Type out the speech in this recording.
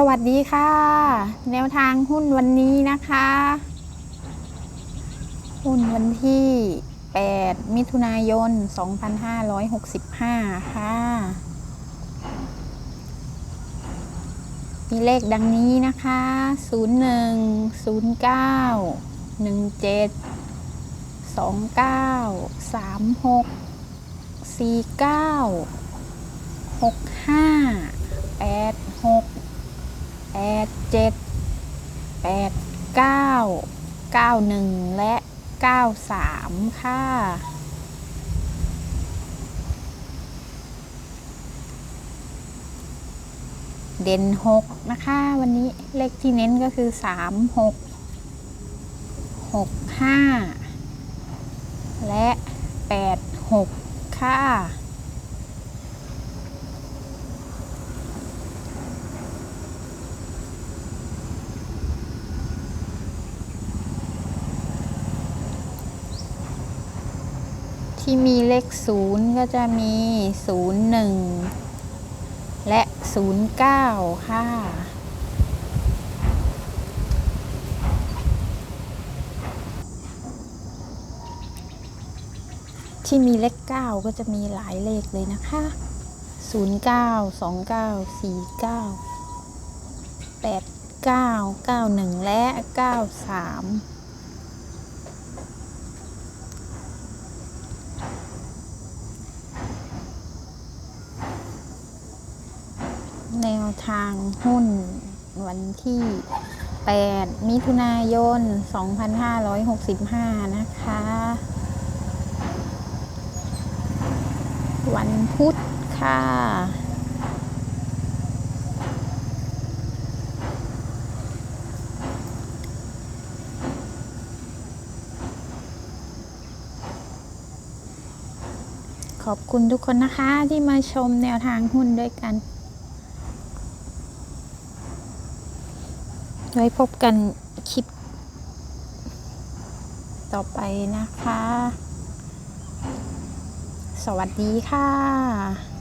สวัสดีค่ะ แนวทางหุ้นวันนี้นะคะ หุ้นวันที่ 8 มิถุนายน 2565 ค่ะ มีเลขดังนี้นะคะ 01 09 17 29 36 49 65 86 ดเจ็ดแปดเก้าเก้าหนึ่งและเก้าสามค่ะเด่นหกนะคะ วันนี้เลขที่เน้นก็คือสามหกหกห้าและแปดหกค่ะ ที่มีเลข 0 ก็จะมี 01 และ 09 ค่ะ ที่มีเลข 9 ก็จะมีหลายเลขเลยนะคะ 09 29 49 89 91 และ 93 แนวทางหุ้น วันที่ 8 มิถุนายน 2565 นะคะ วันพุธค่ะ ขอบคุณทุกคนนะคะที่มาชมแนวทางหุ้นด้วยกัน ไว้พบกันคลิป ต่อไปนะคะ สวัสดีค่ะ